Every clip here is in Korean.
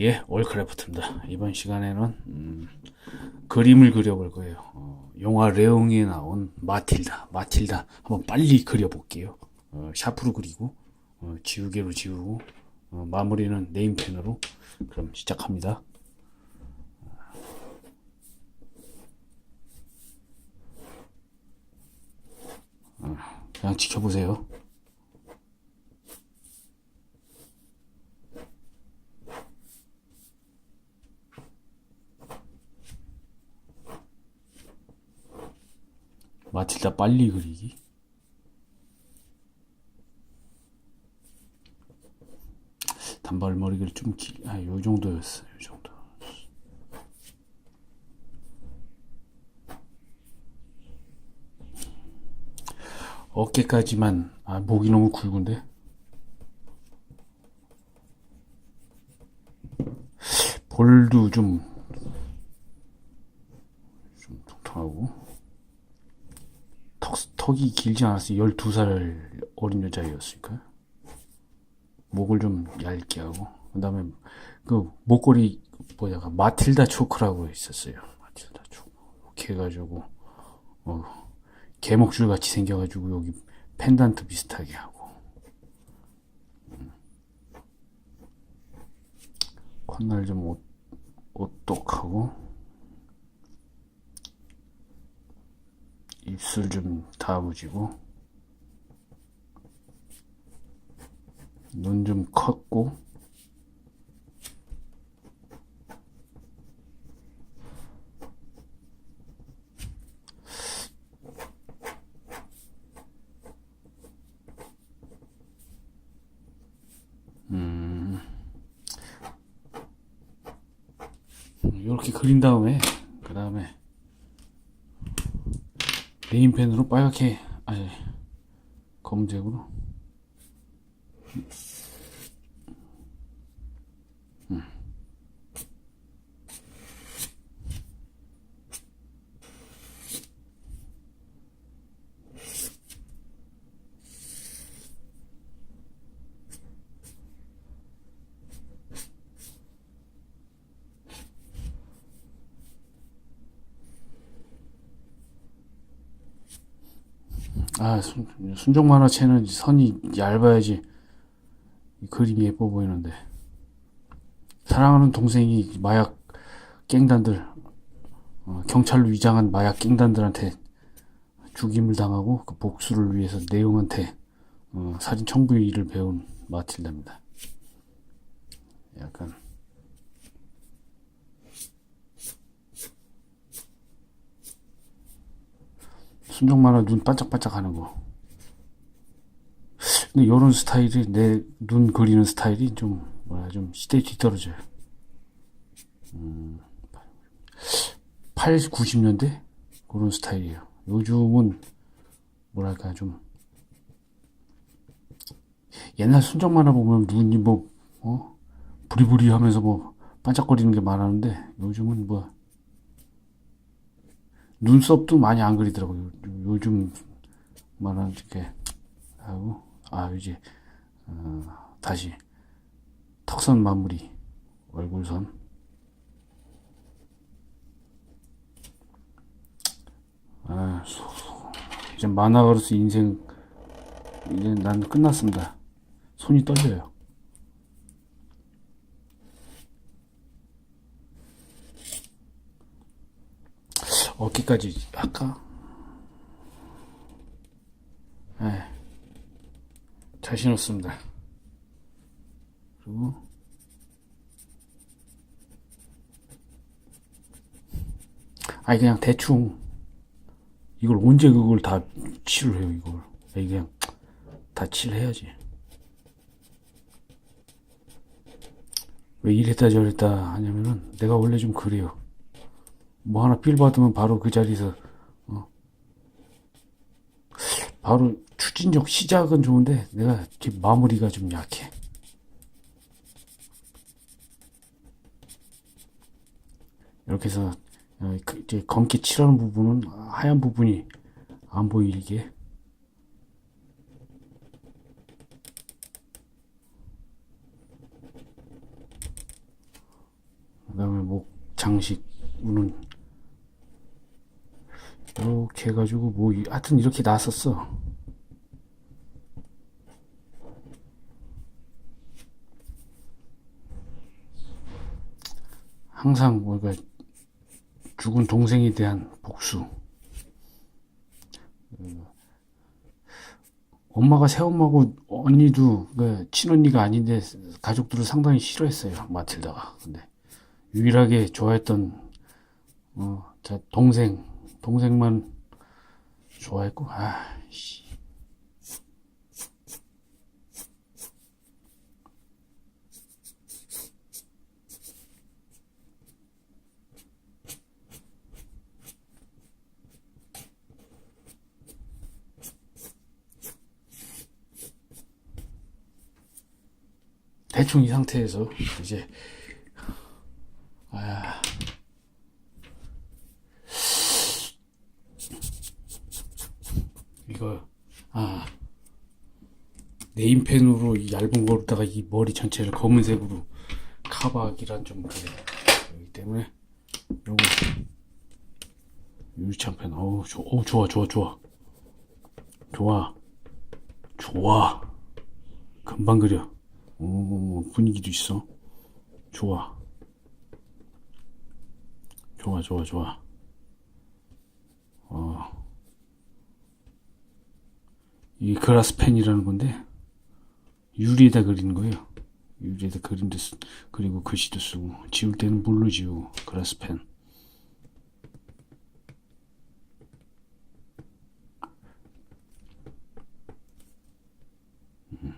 예, 올크래프트입니다. 이번 시간에는 음, 그림을 그려볼 거예요. 어, 영화 레옹에 나온 마틸다, 마틸다 한번 빨리 그려볼게요. 어, 샤프로 그리고 어, 지우개로 지우고 어, 마무리는 네임펜으로 그럼 시작합니다. 어, 그냥 지켜보세요. 마틸다 빨리 그리기. 단발머리를 좀 길, 아, 요 정도였어요, 요 정도. 어깨까지만, 아, 목이 너무 굵은데? 볼도 좀, 좀 통통하고. 턱, 턱이 길지 않았어요. 12살 어린 여자였으니까요. 목을 좀 얇게 하고 그 다음에 그 목걸이 뭐냐 마틸다 초크라고 있었어요 마틸다 초크 이렇게 해가지고 어, 개목줄 같이 생겨가지고 여기 펜던트 비슷하게 하고 음. 콧날 좀 오, 오똑하고 입술 좀 다부지고. 눈 좀 컸고. 음. 이렇게 그린 다음에 네임펜으로 빨갛게 아니 검은색으로 아, 순, 순정 만화체는 선이 얇아야지 이 그림이 예뻐 보이는데. 사랑하는 동생이 마약 갱단들, 어, 경찰로 위장한 마약 갱단들한테 죽임을 당하고 그 복수를 위해서 내용한테 어, 사진 첨부의 일을 배운 마틸다입니다. 약간 순정 만화 눈 반짝반짝 하는 거. 근데 이런 스타일이 내 눈 그리는 스타일이 좀 뭐야 좀 시대에 뒤떨어져요. 음, 8, 90년대 그런 스타일이에요. 요즘은 뭐랄까 좀 옛날 순정 만화 보면 눈이 뭐 어? 부리부리 하면서 뭐 반짝거리는 게 많았는데 요즘은 뭐 눈썹도 많이 안 그리더라고요. 요즘 만화 이렇게 하고 아 이제 어, 다시 턱선 마무리 얼굴선 아 이제 만화가로서 인생 이제 난 끝났습니다. 손이 떨려요. 어깨까지 할까? 에 자신 없습니다. 그리고 아니 그냥 대충 이걸 언제 그걸 다 칠을 해요 이걸 아니 그냥 다 칠해야지 왜 이랬다 저랬다 하냐면은 내가 원래 좀 그래요 뭐 하나 필 받으면 바로 그 자리에서 어. 바로 추진력 시작은 좋은데 내가 뒷 마무리가 좀 약해. 이렇게 해서 어, 그 이제 검게 칠하는 부분은 하얀 부분이 안 보이게 장식으로는 이렇게 해가지고 뭐 이- 하여튼 이렇게 나왔었어. 항상 뭐가 죽은 동생에 대한 복수. 음, 엄마가 새엄마고 언니도 그 친언니가 아닌데 가족들을 상당히 싫어했어요 마틸다가. 근데 유일하게 좋아했던 어, 자 동생 동생만 좋아했고 아 씨. 대충 이 상태에서 이제 아 이거 아 네임펜으로 이 얇은 거로다가 이 머리 전체를 검은색으로 카바하기란 좀 그래 그렇기 때문에 요거 유리창펜 어우 조, 어, 좋아 좋아 좋아. 좋아. 좋아. 금방 그려. 오 분위기도 있어. 좋아. 좋아 좋아 좋아. 어. 이 그라스펜이라는 건데 유리에다 그리는 거예요. 유리에다 그림도 쓰, 그리고 글씨도 쓰고 지울 때는 물로 지우고 그라스펜. 음.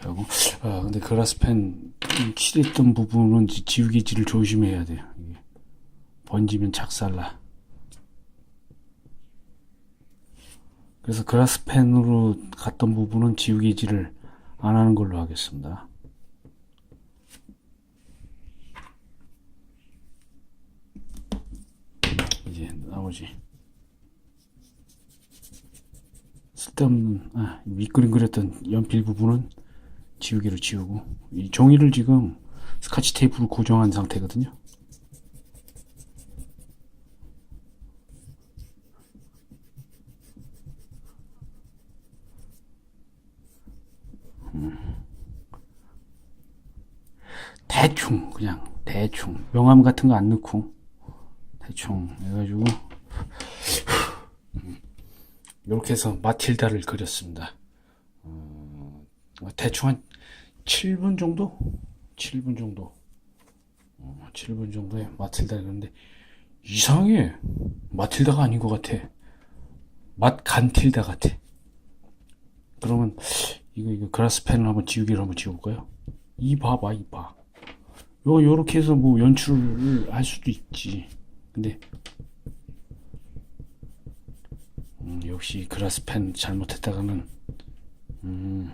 하고 아 근데 그라스펜 이 칠했던 부분은 지- 지우개질을 조심해야 돼요. 번지면 작살나. 그래서 그라스펜으로 갔던 부분은 지우개질을 안 하는 걸로 하겠습니다. 이제 나머지 쓸데없는 아, 밑그림 그렸던 연필 부분은 지우개로 지우고 이 종이를 지금 스카치 테이프로 고정한 상태거든요. 대충 그냥 대충 명암 같은 거 안 넣고 대충 해가지고 이렇게 해서 마틸다를 그렸습니다. 어, 대충 한 7분 정도? 7분 정도. 어, 7분 정도에 마틸다를 그렸는데 이상해. 마틸다가 아닌 것 같아. 맛간틸다 같아. 그러면 이거 이거 그라스펜을 한번 지우개를 한번 지워볼까요? 이 봐봐 이 봐. 요 요렇게 해서 뭐 연출을 할 수도 있지. 근데 음, 역시 그라스펜 잘못했다가는 음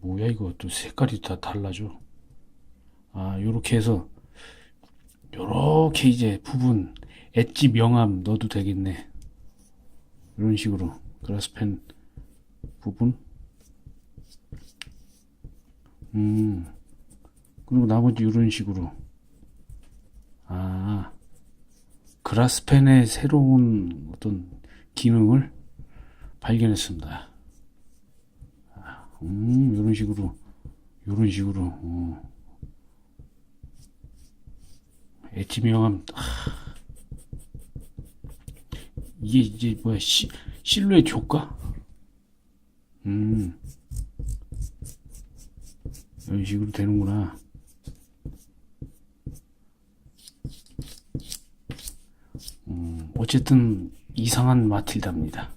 뭐야 이거 또 색깔이 다 달라져. 아 요렇게 해서 요렇게 이제 부분 엣지 명암 넣어도 되겠네. 이런 식으로 그라스펜 부분 음 그리고 나머지 이런 식으로 아 그라스펜의 새로운 어떤 기능을 발견했습니다. 아, 음 이런 식으로 이런 식으로 어. 엣지 명암 아. 이게 이제 뭐야 시, 실루엣 효과? 음 이런 식으로 되는구나. 음, 어쨌든 이상한 마틸다입니다.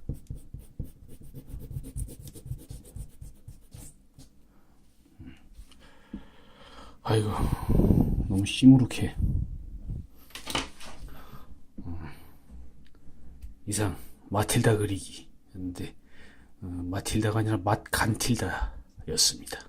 아이고 너무 시무룩해. 음, 이상 마틸다 그리기였는데 어, 마틸다가 아니라 맛간틸다였습니다.